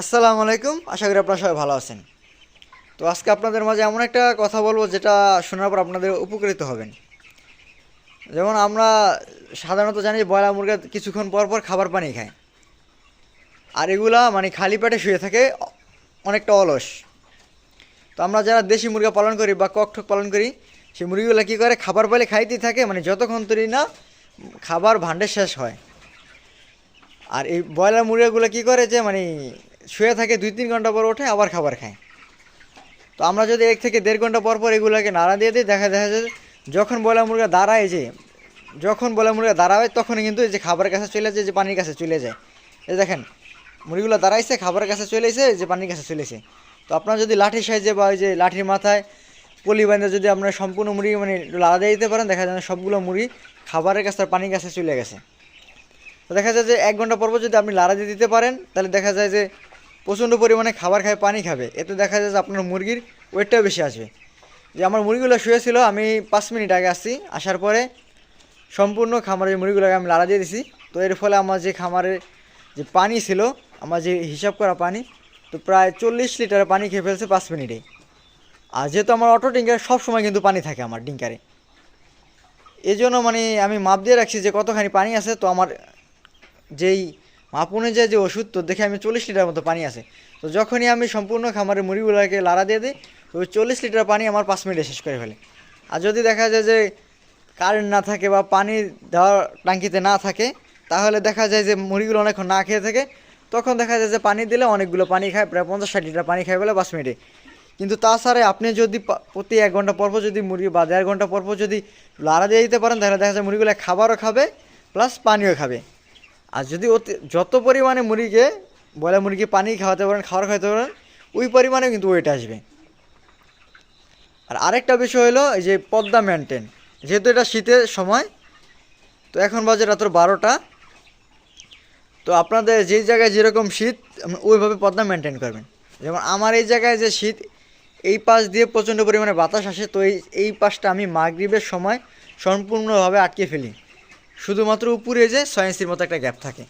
আসসালামু আলাইকুম। আশা করি আপনারা সবাই ভালো আছেন। তো আজকে আপনাদের মাঝে এমন একটা কথা বলব, যেটা শোনার পর আপনাদের উপকৃত হবেন। যেমন আমরা সাধারণত জানি ব্রয়লার মুরগা কিছুক্ষণ পর পর খাবার পানি খায়। আর এগুলা মানে খালি পেটে শুয়ে থাকে, অনেকটা অলস। তো আমরা যারা দেশি মুরগা পালন করি বা কক ঠক পালন করি, সেই মুরগিগুলো কী করে? খাবার পালে খাইতেই থাকে মানে যতক্ষণ তৈরি না খাবার ভাণ্ডে শেষ হয়। আর এই ব্রয়লার মুরগিগুলো কী করে যে মানে শুয়ে থাকে দুই তিন ঘণ্টা পর ওঠে, আবার খাবার খায়। তো আমরা যদি এক থেকে দেড় ঘণ্টা পর পর এগুলোকে নাড়া দিয়ে দিই, দেখা দেখা যায় যখন ব্রয়লার মুরগা দাঁড়ায় যে, যখন ব্রয়লার মুরগা দাঁড়াবে, তখনই কিন্তু এই যে খাবারের কাছে চলে যায়, যে পানির কাছে চলে যায়। এই দেখেন, মুরগিগুলো দাঁড়াইছে, খাবারের কাছে চলে যে পানির কাছে চলেছে তো আপনার যদি লাঠি সাইজে বা ওই যে লাঠির মাথায় পলি বাঁধে যদি আপনার সম্পূর্ণ মুরগি মানে লাড়া দিয়ে দিতে পারেন, দেখা যায় সবগুলো মুরগি খাবারের কাছে আর পানির কাছে চলে গেছে। তো দেখা যায় যে এক ঘণ্টা পর যদি আপনি লাড়া দিয়ে দিতে পারেন, তাহলে দেখা যায় যে প্রচণ্ড পরিমাণে খাবার খায়, পানি খাবে। এতে দেখা যায় যে আপনার মুরগির ওয়েটটাও বেশি আসবে যে আমার মুরগিগুলো শুয়েছিল, আমি পাঁচ মিনিট আগে আসছি। আসার পরে সম্পূর্ণ খামারের মুরগিগুলোকে আমি লাড়া দিয়ে দিছি। তো এর ফলে আমার যে খামারের যে পানি ছিল, আমার যে হিসাব করা পানি, তো প্রায় চল্লিশ লিটার পানি খেয়ে ফেলছে পাঁচ মিনিটে। আর যেহেতু আমার অটো ডিঙ্কারে সবসময় কিন্তু পানি থাকে আমার ডিঙ্কারে এই জন্য মানে আমি মাপ দিয়ে রাখছি যে কতখানি পানি আছে, তো আমার যেই মাপ অনুযায়ী যে ওষুধ, তো দেখে আমি চল্লিশ লিটার মতো পানি আছে। তো যখনই আমি সম্পূর্ণ খামারের মুড়িগুলোকে লাড়া দিয়ে দিই, তো ওই চল্লিশ লিটার পানি আমার পাঁচ মিনিটে শেষ করে ফেলে। আর যদি দেখা যায় যে কারেন্ট না থাকে বা পানি দেওয়ার টাঙ্কিতে না থাকে, তাহলে দেখা যায় যে মুড়িগুলো অনেকক্ষণ না খেয়ে থাকে, তখন দেখা যায় যে পানি দিলে অনেকগুলো পানি খায়, প্রায় পঞ্চাশ ষাট লিটার পানি খায় বলে পাঁচ মিনিটে। কিন্তু তাছাড়া আপনি যদি প্রতি এক ঘণ্টা পর পর যদি মুরগি বা দেড় ঘণ্টা পর পর যদি লাড়া দিয়ে দিতে পারেন, তাহলে দেখা যায় মুরগিগুলো খাবারও খাবে প্লাস পানিও খাবে। আর যদি অতি যত পরিমাণে মুরগিকে বলে মুরগি পানি খাওয়াতে পারেন, খাবার খাওয়াতে পারেন, ওই পরিমাণে কিন্তু ওয়েট আসবে। আর আরেকটা বিষয় হলো এই যে পদ্মা মেনটেন যেহেতু এটা শীতের সময়, তো এখন বাজে রাত্র বারোটা। তো আপনাদের যেই জায়গায় যেরকম শীত ওইভাবে পদ্মা মেনটেন করবেন। যেমন আমার এই জায়গায় যে শীত, এই পাশ দিয়ে প্রচণ্ড পরিমাণে বাতাস আসে, তো এই এই পাশটা আমি মাগরিবের সময় সম্পূর্ণভাবে আটকে ফেলি। শুধুমাত্র উপরে যে ছয় মতো একটা গ্যাপ থাকে।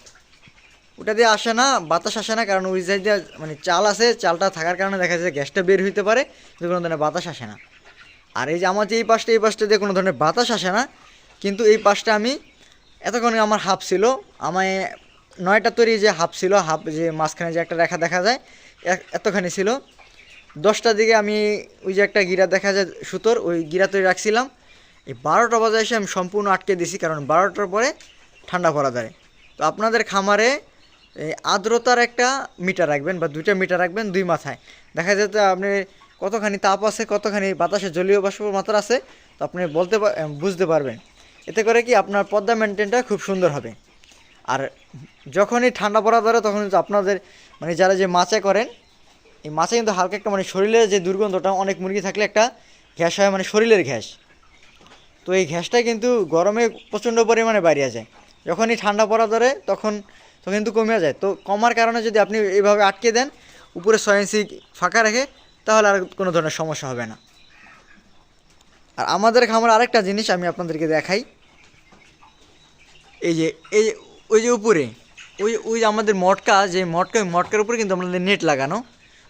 ওটা দিয়ে আসে না, বাতাস আসে না, কারণ ওই দিয়ে মানে চাল আছে, চালটা থাকার কারণে দেখা যায় যে গ্যাসটা বের হইতে পারে কিন্তু কোনো ধরনের বাতাস আসে না। আর এই যে আমার যে এই পাশটা এই পাশটা দিয়ে কোনো ধরনের বাতাস আসে না, কিন্তু এই পাশটা আমি এতক্ষণ আমার হাফ ছিল, আমায় নয়টা তৈরি যে হাফ ছিল, হাফ যে মাঝখানে যে একটা রেখা দেখা যায় এতখানি ছিল। দশটার দিকে আমি ওই যে একটা গিরা দেখা যায় সুতোর, ওই গিরা তৈরি রাখছিলাম। এই বারোটা বাজে এসে আমি সম্পূর্ণ আটকে দিছি কারণ বারোটার পরে ঠান্ডা পড়া যায় তো আপনাদের খামারে এই আর্দ্রতার একটা মিটার রাখবেন বা দুইটা মিটার রাখবেন দুই মাথায়। দেখা যেতে আপনি কতখানি তাপ আছে, কতখানি বাতাসে জলীয় বাষ্প মাত্রা আছে, তো আপনি বলতে বুঝতে পারবেন। এতে করে কি আপনার পদ্মা মেনটেনটা খুব সুন্দর হবে। আর যখনই ঠান্ডা পড়া ধরে, তখন কিন্তু আপনাদের মানে যারা যে মাছে করেন, এই মাছে কিন্তু হালকা একটা মানে শরীরের যে দুর্গন্ধটা, অনেক মুরগি থাকলে একটা গ্যাস হয় মানে শরীরের গ্যাস তো এই গ্যাসটা কিন্তু গরমে প্রচণ্ড পরিমাণে বাড়িয়ে যায়। যখনই ঠান্ডা পড়া ধরে, তখন তো কিন্তু কমে যায়। তো কমার কারণে যদি আপনি এইভাবে আটকে দেন, উপরে ছয় ফাঁকা রেখে, তাহলে আর কোনো ধরনের সমস্যা হবে না। আর আমাদের খামার আরেকটা জিনিস আমি আপনাদেরকে দেখাই। এই যে, এই ওই যে উপরে, ওই ওই যে আমাদের মটকা, যে মটকা মটকার উপরে কিন্তু আমাদের নেট লাগানো।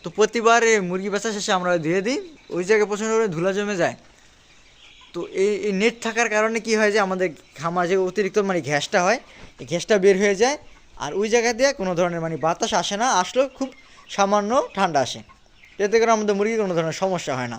তো প্রতিবার মুরগি বেচা শেষে আমরা ধুয়ে দিই, ওই জায়গায় প্রচণ্ড ধুলা জমে যায়। তো এই এই নেট থাকার কারণে কি হয় যে আমাদের ঘামা যে অতিরিক্ত মানে ঘ্যাসটা হয়, এই ঘ্যাসটা বের হয়ে যায়। আর ওই জায়গা দিয়ে কোনো ধরনের মানে বাতাস আসে না, আসলেও খুব সামান্য ঠান্ডা আসে। এতে করে আমাদের মুরগির কোনো ধরনের সমস্যা হয় না।